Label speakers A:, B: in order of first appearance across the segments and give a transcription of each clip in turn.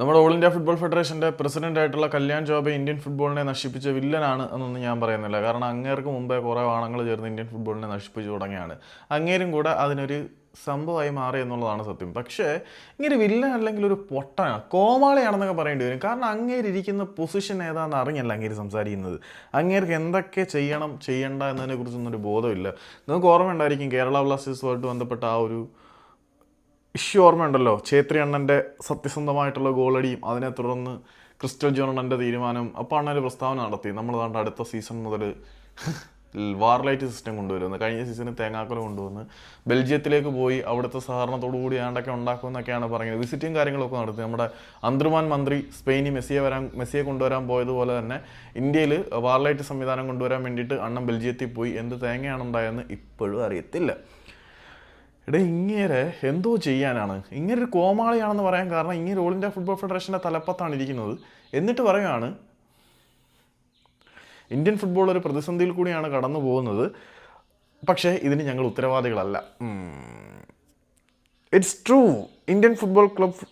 A: നമ്മുടെ all India football ഫെഡറേഷന്റെ president ആയിട്ടുള്ള കല്യാൺ ജോബ ഇന്ത്യൻ ഫുട്ബോളിനെ നശിപ്പിച്ച വില്ലനാണ് എന്നൊന്നും ഞാൻ പറയുന്നില്ല. കാരണം അങ്ങേർക്ക് മുമ്പേ കുറേ വാണങ്ങൾ ചേർന്ന് ഇന്ത്യൻ ഫുട്ബോളിനെ നശിപ്പിച്ചു തുടങ്ങിയാണ്. അങ്ങേരും കൂടെ അതിനൊരു സംഭവമായി മാറി എന്നുള്ളതാണ് സത്യം. പക്ഷേ ഇങ്ങനെ വില്ലൻ അല്ലെങ്കിൽ ഒരു പൊട്ടന കോമാളിയാണെന്നൊക്കെ പറയേണ്ടി വരും. കാരണം അങ്ങേര് ഇരിക്കുന്ന പൊസിഷൻ ഏതാണെന്ന് അറിഞ്ഞല്ല അങ്ങേര് സംസാരിക്കുന്നത്. അങ്ങേർക്ക് എന്തൊക്കെ ചെയ്യണം ചെയ്യണ്ട എന്നതിനെക്കുറിച്ചൊന്നും ഒരു ബോധമില്ല. നിങ്ങൾക്ക് ഓർമ്മയുണ്ടായിരിക്കും കേരള ബ്ലാസ്റ്റേഴ്സുമായിട്ട് ബന്ധപ്പെട്ട ആ ഒരു ഇഷ്യൂ ഓർമ്മയുണ്ടല്ലോ. ഛേത്രി അണ്ണന്റെ സത്യസന്ധമായിട്ടുള്ള ഗോളടിയും അതിനെ തുടർന്ന് ക്രിസ്റ്റൽ ജോണണ്ണന്റെ തീരുമാനം അപ്പോൾ അണ്ണൻ ഒരു പ്രസ്താവന നടത്തി. നമ്മൾ കണ്ട അടുത്ത സീസൺ മുതൽ വാർലൈറ്റ് സിസ്റ്റം കൊണ്ടുവരുന്നു. കഴിഞ്ഞ സീസണിൽ തേങ്ങാക്കൊല കൊണ്ടുവന്ന് ബെൽജിയത്തിലേക്ക് പോയി അവിടുത്തെ സഹകരണത്തോടു കൂടി ആണ്ടൊക്കെ ഉണ്ടാക്കുമെന്നൊക്കെയാണ് പറയുന്നത്. വിസിറ്റിംഗ് കാര്യങ്ങളൊക്കെ നടത്തി. നമ്മുടെ അന്തർമാൻ മന്ത്രി സ്പെയിനിൽ മെസ്സിയെ വരാൻ മെസ്സിയെ കൊണ്ടുവരാൻ പോയതുപോലെ തന്നെ ഇന്ത്യയിൽ വാർലൈറ്റ് സംവിധാനം കൊണ്ടുവരാൻ വേണ്ടിയിട്ട് അണ്ണൻ ബെൽജിയത്തിൽ പോയി. എന്ത് തേങ്ങയാണ് ഉണ്ടായതെന്ന് ഇപ്പോഴും അറിയത്തില്ല. എടാ ഇങ്ങേരെ എന്തോ ചെയ്യാനാണ്. ഇങ്ങനെ ഒരു കോമാളിയാണെന്ന് പറയാൻ കാരണം ഇങ്ങനെ ഓൾ ഇന്ത്യ ഫുട്ബോൾ ഫെഡറേഷന്റെ തലപ്പത്താണ് ഇരിക്കുന്നത്. എന്നിട്ട് പറയുകയാണ് ഇന്ത്യൻ ഫുട്ബോൾ ഒരു പ്രതിസന്ധിയിൽ കൂടിയാണ് കടന്നു പോകുന്നത്. പക്ഷേ ഇതിന് ഞങ്ങൾ ഉത്തരവാദികളല്ല. It's true Indian football club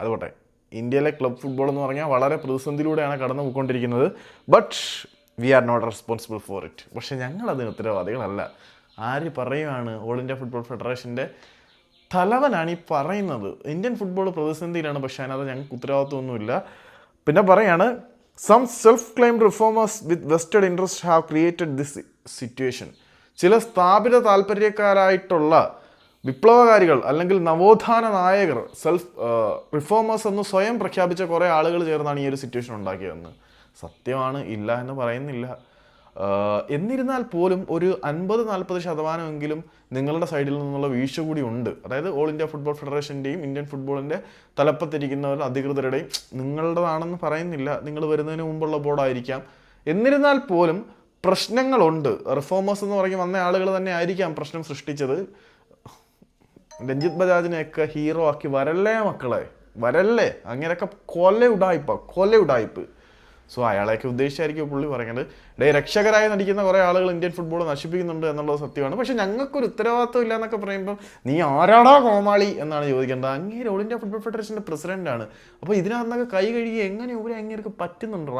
A: അതുപോട്ടെ. ഇന്ത്യയിലെ ക്ലബ് ഫുട്ബോൾ എന്ന് പറഞ്ഞാൽ വളരെ പ്രതിസന്ധിയിലൂടെയാണ് കടന്നു പോയിക്കൊണ്ടിരിക്കുന്നത്. But we are not responsible for it പക്ഷേ ഞങ്ങൾ അതിന് ഉത്തരവാദികളല്ല. ആര് പറയുവാണ് ഓൾ ഇന്ത്യ ഫുട്ബോൾ ഫെഡറേഷന്റെ തലവനാണ് ഈ പറയുന്നത്? ഇന്ത്യൻ ഫുട്ബോൾ പ്രതിസന്ധിയിലാണ് പക്ഷേ അതിനകത്ത് ഞങ്ങൾക്ക് ഉത്തരവാദിത്വമൊന്നുമില്ല. പിന്നെ പറയാണ് some self claim reformers with vested interest have created this situation ചില സ്ഥാപിത താല്പര്യക്കാരായിട്ടുള്ള വിപ്ലവകാരികൾ അല്ലെങ്കിൽ നവോത്ഥാന നായകർ സെൽഫ് റിഫോമേഴ്സ് എന്ന് സ്വയം പ്രഖ്യാപിച്ച കുറേ ആളുകൾ ചേർന്നാണ് ഈ ഒരു സിറ്റുവേഷൻ ഉണ്ടാക്കിയതെന്ന്. സത്യമാണ് ഇല്ല എന്ന് പറയുന്നില്ല. എന്നിരുന്നാൽ പോലും ഒരു അൻപത് നാൽപ്പത് ശതമാനമെങ്കിലും നിങ്ങളുടെ സൈഡിൽ നിന്നുള്ള വീഴ്ച കൂടി ഉണ്ട്. അതായത് ഓൾ ഇന്ത്യ ഫുട്ബോൾ ഫെഡറേഷന്റെയും ഇന്ത്യൻ ഫുട്ബോളിന്റെ തലപ്പത്തിരിക്കുന്നവർ അധികൃതരുടെയും നിങ്ങളുടേതാണെന്ന് പറയുന്നില്ല. നിങ്ങൾ വരുന്നതിന് മുമ്പുള്ള ബോർഡായിരിക്കാം. എന്നിരുന്നാൽ പോലും പ്രശ്നങ്ങളുണ്ട്. റിഫോമേഴ്സ് എന്ന് പറഞ്ഞ് വന്ന ആളുകൾ തന്നെ ആയിരിക്കാം പ്രശ്നം സൃഷ്ടിച്ചത്. രഞ്ജിത് ബജാജിനെയൊക്കെ ഹീറോ ആക്കി വരല്ലേ മക്കളെ? വരല്ലേ? അങ്ങനെയൊക്കെ കൊല ഉടായ്പ കൊല ഉടായ്പ് സോ അയാളെയൊക്കെ ഉദ്ദേശിച്ചായിരിക്കും പുള്ളി പറയുന്നത്. ഡേ രക്ഷകരായി നടിക്കുന്ന കുറേ ആളുകൾ ഇന്ത്യൻ ഫുട്ബോൾ നശിപ്പിക്കുന്നുണ്ട് എന്നുള്ളത് സത്യമാണ്. പക്ഷെ ഞങ്ങൾക്കൊരു ഉത്തരവാദിത്വം ഇല്ല എന്നൊക്കെ പറയുമ്പോൾ നീ ആരാടാ കോമാളി? എന്നാണ് ചോദിക്കേണ്ടത്. അങ്ങേര് ഓൾ ഇന്ത്യ ഫുട്ബോൾ ഫെഡറേഷന്റെ പ്രസിഡന്റാണ് അപ്പോൾ ഇതിനകത്തൊക്കെ കൈ കഴുകി എങ്ങനെ ഇവരെ അങ്ങേർക്ക് പറ്റുന്നുണ്ടോ?